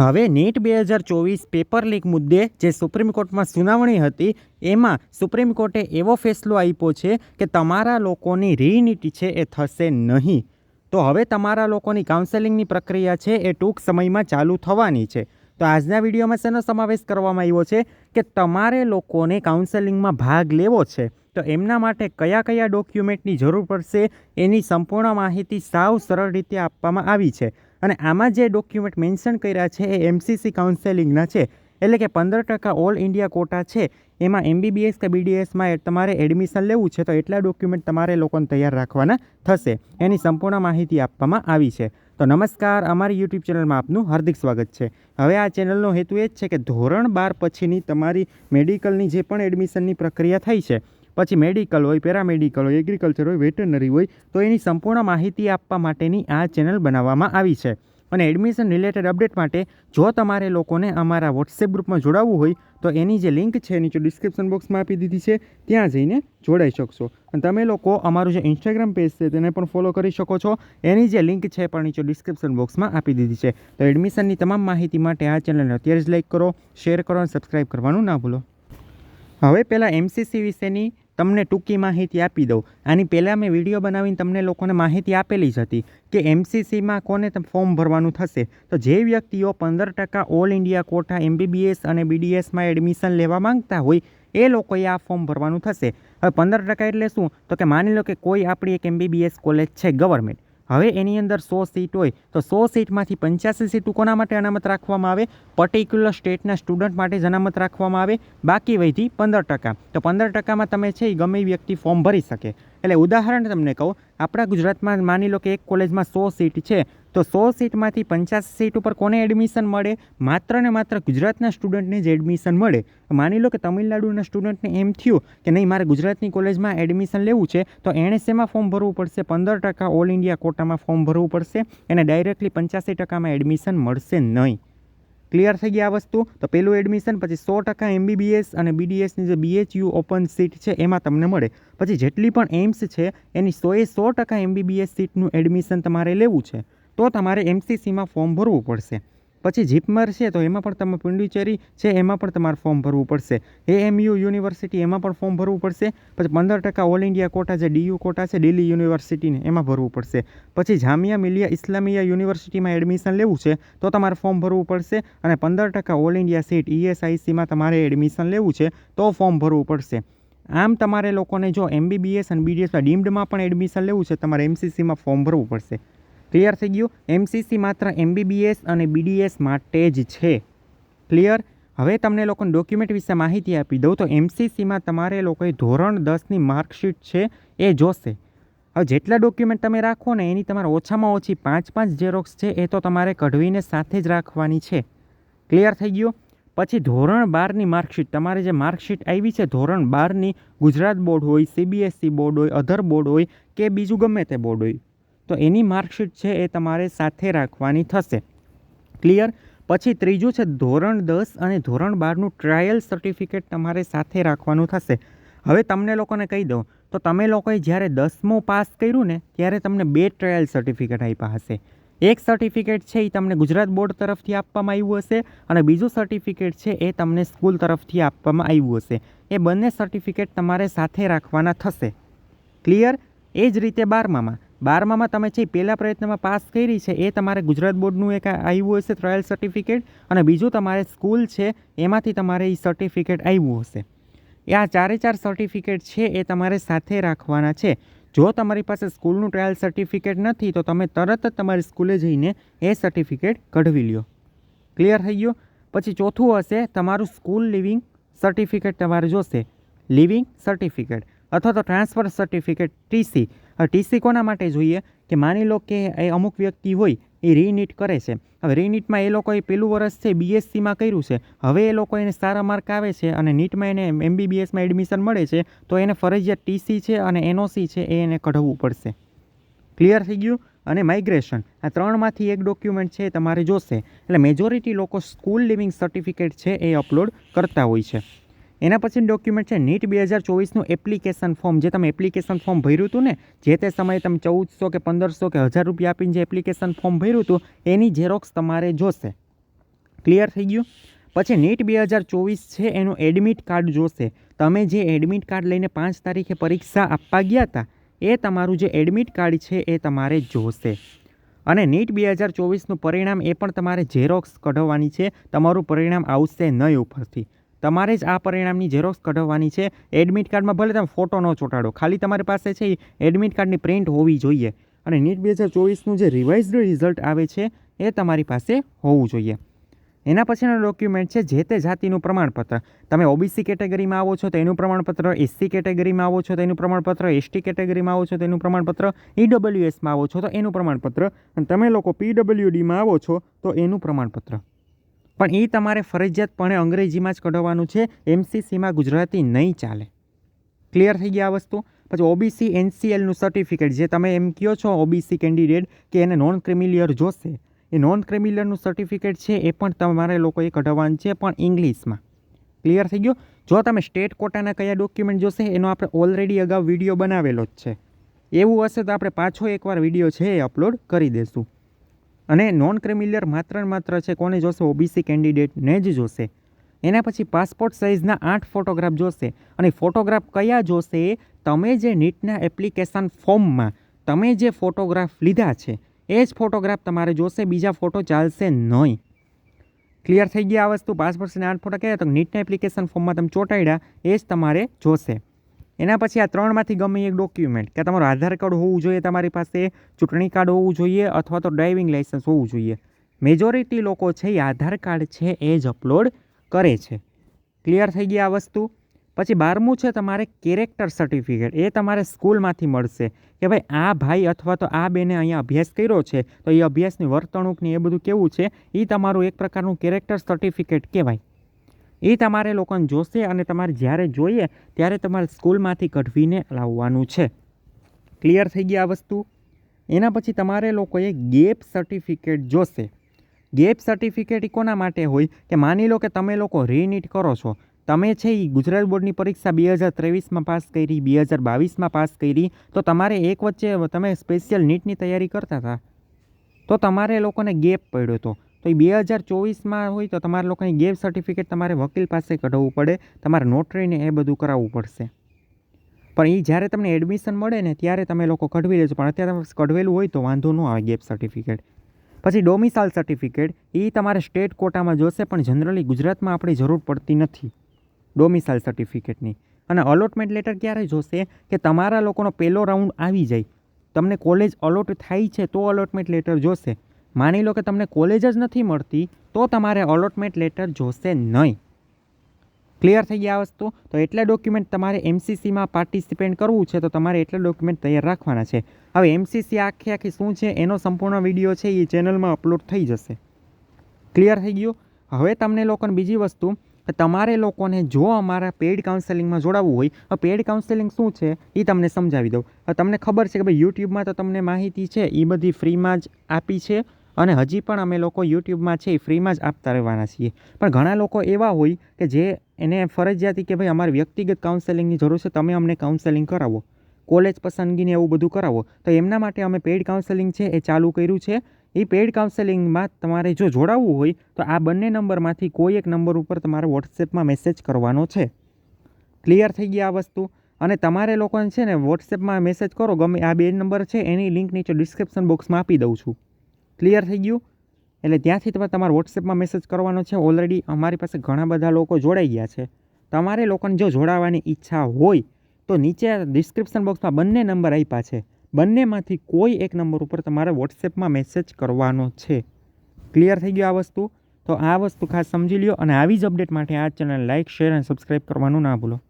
હવે નીટ બે હજાર ચોવીસ પેપર લીક મુદ્દે જે સુપ્રીમ કોર્ટમાં સુનાવણી હતી, એમાં સુપ્રીમ કોર્ટે એવો ફેસલો આપ્યો છે કે તમારા લોકોની રીનીટ છે એ થશે નહીં. તો હવે તમારા લોકોની કાઉન્સેલિંગની પ્રક્રિયા છે એ ટૂંક સમયમાં ચાલુ થવાની છે. તો આજના વિડીયોમાં શેનો સમાવેશ કરવામાં આવ્યો છે કે તમારે લોકોને કાઉન્સેલિંગમાં ભાગ લેવો છે. તો એમના માટે કયા કયા ડોક્યુમેન્ટની જરૂર પડશે એની સંપૂર્ણ માહિતી સાવ સરળ રીતે આપવામાં આવી છે. અને આમાં જે ડોક્યુમેન્ટ મેન્શન કર્યા છે એ એમસીસી કાઉન્સેલિંગના છે. એટલે કે પંદર ટકા ઓલ ઇન્ડિયા કોટા છે. એમાં એમબીબીએસ કે બીડીએસમાં તમારે એડમિશન લેવું છે તો એટલા ડોક્યુમેન્ટ તમારે લોકોને તૈયાર રાખવાના થશે. એની સંપૂર્ણ માહિતી આપવામાં આવી છે. તો નમસ્કાર, અમારી યુટ્યુબ ચેનલમાં આપનું હાર્દિક સ્વાગત છે. હવે આ ચેનલનો હેતુ એ જ છે કે ધોરણ બાર પછીની તમારી મેડિકલની જે પણ એડમિશનની પ્રક્રિયા થઈ છે પછી મેડિકલ હોય પેરામેડિકલ હોય એગ્રીકલ્ચર હોય વેટરનરી હોય, તો એની સંપૂર્ણ માહિતી આપવા માટેની આ ચેનલ બનાવવામાં આવી છે. અને એડમિશન રિલેટેડ અપડેટ માટે જો તમારે લોકોને અમારા વોટ્સએપ ગ્રુપમાં જોડાવવું હોય, તો એની જે લિંક છે નીચે ડિસ્ક્રિપ્શન બોક્સમાં આપી દીધી છે, ત્યાં જઈને જોડાઈ શકશો. અને તમે લોકો અમારું જે ઇન્સ્ટાગ્રામ પેજ છે, તેને પણ ફોલો કરી શકો છો. એની જે લિંક છે પણ નીચે ડિસ્ક્રિપ્શન બોક્સમાં આપી દીધી છે. તો એડમિશનની તમામ માહિતી માટે આ ચેનલને અત્યારે જ લાઇક કરો શેર કરો અને સબસ્ક્રાઈબ કરવાનું ના ભૂલો. હવે પહેલાં એમસીસી વિશેની તમને ટૂંકી માહિતી આપી દઉં. આની પહેલાં મેં વીડિયો બનાવીને તમને લોકોને માહિતી આપેલી જ હતી કે એમસીસીમાં કોને ફોર્મ ભરવાનું થશે. તો જે વ્યક્તિઓ પંદર ટકા ઓલ ઇન્ડિયા કોટા એમબીબીએસ અને બીડીએસમાં એડમિશન લેવા માંગતા હોય, એ લોકોએ આ ફોર્મ ભરવાનું થશે. હવે પંદર ટકા એટલે શું? તો કે માની લો કે કોઈ આપણી એક એમબીબીએસ કોલેજ છે ગવર્મેન્ટ. હવે એની અંદર સો સીટ હોય તો સો સીટમાંથી પંચ્યાસી સીટો કોના માટે અનામત રાખવામાં આવે? પર્ટિક્યુલર સ્ટેટના સ્ટુડન્ટ માટે જ અનામત રાખવામાં આવે. બાકી વધી પંદર ટકા. તો પંદર ટકામાં તમે છે એ ગમે વ્યક્તિ ફોર્મ ભરી શકે. એટલે ઉદાહરણ તમને કહું, આપણા ગુજરાતમાં માની લો કે એક કોલેજમાં સો સીટ છે. તો સો સીટમાંથી પંચાસ સીટ ઉપર કોને એડમિશન મળે? માત્ર ને માત્ર ગુજરાતના સ્ટુડન્ટને જ એડમિશન મળે. માની લો કે તમિલનાડુના સ્ટુડન્ટને એમ થયું કે નહીં, મારે ગુજરાતની કોલેજમાં એડમિશન લેવું છે, તો એણે શેમાં ફોર્મ ભરવું પડશે? પંદર ટકા ઓલ ઇન્ડિયા કોટામાં ફોર્મ ભરવું પડશે. એને ડાયરેક્ટલી પંચ્યાસી ટકામાં એડમિશન મળશે નહીં. ક્લિયર થઈ ગઈ આ વસ્તુ? તો પહેલું એડમિશન પછી સો ટકા એમબીબીએસ અને બીડીએસની જે બીએચયુ ઓપન સીટ છે, એમાં તમને મળે. પછી જેટલી પણ એમ્સ છે, એની સોએ સો ટકા એમબીબીએસ સીટનું એડમિશન તમારે લેવું છે. તો તમારે એમસીસીમાં ફોર્મ ભરવું પડશે. પછી જીપમર છે તો એમાં પણ તમે પુંડિચેરી છે, એમાં પણ તમારે ફોર્મ ભરવું પડશે. એએમયુ યુનિવર્સિટી એમાં પણ ફોર્મ ભરવું પડશે. પછી પંદર ટકા ઓલ ઇન્ડિયા કોટા જે ડીયુ કોટા છે દિલ્હી યુનિવર્સિટીને એમાં ભરવું પડશે. પછી જામિયા મિલિયા ઇસ્લામિયા યુનિવર્સિટીમાં એડમિશન લેવું છે, તો તમારે ફોર્મ ભરવું પડશે. અને પંદર ટકા ઓલ ઇન્ડિયા સીટ ઈએસઆઈસીમાં તમારે એડમિશન લેવું છે, તો ફોર્મ ભરવું પડશે. આમ તમારે લોકોને જો એમબીબીએસ અને બીડીએસમાં ડીમ્ડમાં પણ એડમિશન લેવું છે, તમારે એમસીસીમાં ફોર્મ ભરવું પડશે. ક્લિયર થઈ ગયું? એમસીસી માત્ર એમબીબીએસ અને બીડીએસ માટે જ છે. ક્લિયર હવે તમને લોકોને ડોક્યુમેન્ટ વિશે માહિતી આપી દઉં તો એમસીસીમાં તમારે લોકોએ ધોરણ દસની માર્કશીટ છે, એ જોશે. હવે જેટલા ડોક્યુમેન્ટ તમે રાખો ને, એની તમારે ઓછામાં ઓછી પાંચ પાંચ ઝેરોક્સ છે, એ તો તમારે કઢવીને સાથે જ રાખવાની છે. ક્લિયર થઈ ગયું? પછી ધોરણ બારની માર્કશીટ તમારે જે માર્કશીટ આવી છે, ધોરણ બારની ગુજરાત બોર્ડ હોય સીબીએસસી બોર્ડ હોય અધર બોર્ડ હોય, કે બીજું ગમે તે બોર્ડ હોય તો એની માર્કશીટ છે એ તમારે સાથે રાખવાની થશે. ક્લિયર પછી ત્રીજું છે ધોરણ દસ અને ધોરણ બારનું ટ્રાયલ સર્ટિફિકેટ તમારે સાથે રાખવાનું થશે. હવે તમને લોકોને કહી દઉં, તો તમે લોકોએ જ્યારે દસમું પાસ કર્યું ને, ત્યારે તમને બે ટ્રાયલ સર્ટિફિકેટ આપ્યા હશે. એક સર્ટિફિકેટ છે એ તમને ગુજરાત બોર્ડ તરફથી આપવામાં આવ્યું હશે અને બીજું સર્ટિફિકેટ છે એ તમને સ્કૂલ તરફથી આપવામાં આવ્યું હશે. એ બંને સર્ટિફિકેટ તમારે સાથે રાખવાના થશે. ક્લિયર એ જ રીતે બારમામાં. બારમામાં તમે છે પહેલા પ્રયત્નમાં પાસ કરી છે, એ તમારે ગુજરાત બોર્ડનું એક આવ્યું હશે ટ્રાયલ સર્ટિફિકેટ અને બીજું તમારે સ્કૂલ છે, એમાંથી તમારે એ સર્ટિફિકેટ આવ્યું હશે. એ આ ચારે ચાર સર્ટિફિકેટ છે, એ તમારે સાથે રાખવાના છે. જો તમારી પાસે સ્કૂલનું ટ્રાયલ સર્ટિફિકેટ નથી, તો તમે તરત જ તમારી સ્કૂલે જઈને એ સર્ટિફિકેટ કઢવી લ્યો. ક્લિયર થઈ ગયો? પછી ચોથું હશે, તમારું સ્કૂલ લિવિંગ સર્ટિફિકેટ તમારે જોશે. લિવિંગ સર્ટિફિકેટ અથવા તો ટ્રાન્સફર સર્ટિફિકેટ ટીસી ટીસી કોના માટે જોઈએ? કે માની લો કે એ અમુક વ્યક્તિ હોય, એ રીનીટ કરે છે. હવે રીનીટમાં એ લોકોએ પેલું વર્ષ છે બીએસસીમાં કર્યું છે. હવે એ લોકો એને સારા માર્ક આવે છે અને નીટમાં એને એમબીબીએસમાં એડમિશન મળે છે, તો એને ફરજિયાત ટીસી છે અને એનઓસી છે એ એને કઢવવું પડશે. ક્લિયર થઈ ગયું? અને માઇગ્રેશન આ ત્રણમાંથી એક ડોક્યુમેન્ટ છે તમારે જોશે. એટલે મેજોરિટી લોકો સ્કૂલ લિવિંગ સર્ટિફિકેટ છે એ અપલોડ કરતા હોય છે. એના પછી ડોક્યુમેન્ટ છે, નીટ બે હજાર ચોવીસનું એપ્લિકેશન ફોર્મ જે તમે એપ્લિકેશન ફોર્મ ભર્યું હતું ને, જે તે સમયે તમે ચૌદસો કે પંદરસો કે હજાર રૂપિયા આપીને જે એપ્લિકેશન ફોર્મ ભર્યું હતું, એની ઝેરોક્સ તમારે જોશે. ક્લિયર થઈ ગયું? પછી નીટ બે હજાર ચોવીસ છે, એનું એડમિટ કાર્ડ જોશે. તમે જે એડમિટ કાર્ડ લઈને પાંચ તારીખે પરીક્ષા આપવા ગયા હતા, એ તમારું જે એડમિટ કાર્ડ છે, એ તમારે જોશે. અને નીટ બે હજાર ચોવીસનું પરિણામ એ પણ તમારે ઝેરોક્સ કઢાવવાની છે. તમારું પરિણામ આવશે નહીં ઉપરથી. તમારે જ આ પરિણામની ઝેરોક્સ કઢાવવાની છે. એડમિટ કાર્ડમાં ભલે તમે ફોટો ન ચોંટાડો, ખાલી તમારી પાસે છે એડમિટ કાર્ડની પ્રિન્ટ હોવી જોઈએ. અને નીટ બે હજાર ચોવીસનું જે રિવાઇઝડ રિઝલ્ટ આવે છે એ તમારી પાસે હોવું જોઈએ. એના પછીનો ડોક્યુમેન્ટ છે જે તે જાતિનું પ્રમાણપત્ર. તમે ઓબીસી કેટેગરીમાં આવો છો તો એનું પ્રમાણપત્ર એસસી કેટેગરીમાં આવો છો તો એનું પ્રમાણપત્ર એસટી કેટેગરીમાં આવો છો તો એનું પ્રમાણપત્ર ઈડબ્લ્યુએસમાં આવો છો તો એનું પ્રમાણપત્ર. અને તમે લોકો પીડબ્લ્યુડીમાં આવો છો તો એનું પ્રમાણપત્ર. પણ એ તમારે ફરજિયાતપણે અંગ્રેજીમાં જ કઢાવવાનું છે. એમસીસીમાં ગુજરાતી નહીં ચાલે. ક્લિયર થઈ ગયા આ વસ્તુ? પછી ઓબીસી એનસીએલનું સર્ટિફિકેટ જે તમે એમ કહો છો ઓબીસી કેન્ડિડેટ કે એને નોન ક્રિમિલિયર જોશે. એ નોન ક્રિમિલિયરનું સર્ટિફિકેટ છે, એ પણ તમારે લોકોએ કઢાવવાનું છે, પણ ઇંગ્લિશમાં. ક્લિયર થઈ ગયું? જો તમે સ્ટેટ કોટાના કયા ડોક્યુમેન્ટ જોશે, એનો આપણે ઓલરેડી અગાઉ વીડિયો બનાવેલો જ છે. એવું હશે તો આપણે પાછો એકવાર વીડિયો છે એ અપલોડ કરી દઈશું અને નોન ક્રિમિલિયર માત્ર ને માત્ર છે કોને જોશે? ઓબીસી કેન્ડિડેટને જ જોશે. એના પછી પાસપોર્ટ સાઇઝના આઠ ફોટોગ્રાફ જોશે. અને ફોટોગ્રાફ કયા જોશે? તમે જે નીટના એપ્લિકેશન ફોર્મમાં તમે જે ફોટોગ્રાફ લીધા છે, એ જ ફોટોગ્રાફ તમારે જોશે, બીજા ફોટો ચાલશે નહીં. ક્લિયર થઈ ગયા આ વસ્તુ? પાસપોર્ટ સાઇઝના આઠ ફોટા કયા? તો નીટના એપ્લિકેશન ફોર્મમાં તમે ચોંટાડ્યા, એ જ તમારે જોશે. એના પછી આ ત્રણમાંથી ગમે એક ડોક્યુમેન્ટ કે તમારું આધાર કાર્ડ હોવું જોઈએ તમારી પાસે, ચૂંટણી કાર્ડ હોવું જોઈએ અથવા તો ડ્રાઇવિંગ લાઇસન્સ હોવું જોઈએ. મેજોરિટી લોકો છે એ આધાર કાર્ડ છે એ જ અપલોડ કરે છે. ક્લિયર થઈ ગઈ આ વસ્તુ? પછી બારમું છે તમારે કેરેક્ટર સર્ટિફિકેટ એ તમારે સ્કૂલમાંથી મળશે કે ભાઈ આ ભાઈ અથવા તો આ બેને અહીંયા અભ્યાસ કર્યો છે, તો એ અભ્યાસની વર્તણૂકની એ બધું કેવું છે? એ તમારું એક પ્રકારનું કેરેક્ટર સર્ટિફિકેટ કહેવાય. એ તમારે લોકોને જોશે અને તમારે જ્યારે જોઈએ ત્યારે તમારે સ્કૂલમાંથી કઢવીને લાવવાનું છે. ક્લિયર થઈ ગયા આ વસ્તુ? એના પછી તમારે લોકોએ ગેપ સર્ટિફિકેટ જોશે. ગેપ સર્ટિફિકેટ એ કોના માટે હોય? કે માની લો કે તમે લોકો રીનીટ કરો છો. તમે છે એ ગુજરાત બોર્ડની પરીક્ષા બે હજાર ત્રેવીસમાં પાસ કરી, બે હજાર બાવીસમાં પાસ કરી, તો તમારે એક વચ્ચે તમે સ્પેશિયલ નીટની તૈયારી કરતા હતા. તો તમારે લોકોને ગેપ પડ્યો હતો. તો એ બે હજાર ચોવીસમાં હોય તો તમારે લોકોની ગેપ સર્ટિફિકેટ તમારે વકીલ પાસે કઢાવવું પડે. તમારે નોટરીને એ બધું કરાવવું પડશે. પણ એ જ્યારે તમને એડમિશન મળે ને ત્યારે તમે લોકો કઢવી લેજો. પણ અત્યારે તમે કઢવેલું હોય તો વાંધો ન આવે ગેપ સર્ટિફિકેટ. પછી ડોમિસાઇલ સર્ટિફિકેટ એ તમારે સ્ટેટ કોટામાં જોશે પણ જનરલી ગુજરાતમાં આપણી જરૂર પડતી નથી ડોમિસાઇલ સર્ટિફિકેટની અને અલોટમેન્ટ લેટર ક્યારે જોશે કે તમારા લોકોનો પહેલો રાઉન્ડ આવી જાય. તમને કોલેજ અલોટ થાય છે તો અલોટમેન્ટ લેટર જોશે. માની લો કે તમને કોલેજ જ નથી મળતી, તો તમારે અલોટમેન્ટ લેટર જોશે નહીં. ક્લિયર થઈ ગયા વસ્તુ? તો એટલા ડોક્યુમેન્ટ તમારે એમસીસીમાં પાર્ટિસિપેટ કરવું છે, તો તમારે એટલા ડોક્યુમેન્ટ તૈયાર રાખવાના છે. હવે એમસીસી આખી આખી શું છે? એનો સંપૂર્ણ વીડિયો છે, એ ચેનલમાં અપલોડ થઈ જશે. ક્લિયર થઈ ગયું? હવે તમને લોકોને બીજી વસ્તુ, કે તમારે લોકોને જો અમારા પેઇડ કાઉન્સેલિંગમાં જોડાવવું હોય પેઇડ કાઉન્સેલિંગ શું છે? એ તમને સમજાવી દઉં. તમને ખબર છે કે ભાઈ યુટ્યુબમાં તો તમને માહિતી છે એ બધી ફ્રીમાં જ આપી છે. અને હજી પણ અમે લોકો યુટ્યુબમાં છે એ ફ્રીમાં જ આપતા રહેવાના છીએ. પણ ઘણા લોકો એવા હોય કે જે એને ફરજિયાતી કે ભાઈ અમારે વ્યક્તિગત કાઉન્સેલિંગની જરૂર છે, તમે અમને કાઉન્સેલિંગ કરાવો. કોલેજ પસંદગીને એવું બધું કરાવો. તો એમના માટે અમે પેઇડ કાઉન્સેલિંગ છે એ ચાલુ કર્યું છે. એ પેઇડ કાઉન્સેલિંગમાં તમારે જો જોડાવવું હોય, તો આ બંને નંબરમાંથી કોઈ એક નંબર ઉપર તમારે વોટ્સએપમાં મેસેજ કરવાનો છે. ક્લિયર થઈ ગયા આ વસ્તુ? અને તમારે લોકોને છે ને વોટ્સએપમાં મેસેજ કરો, ગમે આ બે નંબર છે એની લિંક નીચે ડિસ્ક્રિપ્શન બોક્સમાં આપી દઉં છું. ક્લિયર થઈ ગયું. એટલે ત્યાંથી તમે તમારે વોટ્સએપમાં મેસેજ કરવાનો છે. ઓલરેડી અમારી પાસે ઘણા બધા લોકો જોડાઈ ગયા છે. તમારે લોકોને જો જોડાવાની ઈચ્છા હોય, તો નીચે ડિસ્ક્રિપ્શન બોક્સમાં બંને નંબર આપ્યા છે. બંનેમાંથી કોઈ એક નંબર ઉપર તમારે વોટ્સએપમાં મેસેજ કરવાનો છે. ક્લિયર થઈ ગયું આ વસ્તુ? તો આ વસ્તુ ખાસ સમજી લ્યો અને આવી જ અપડેટ માટે આ ચેનલ લાઇક શેર અને સબસ્ક્રાઈબ કરવાનું ના ભૂલો.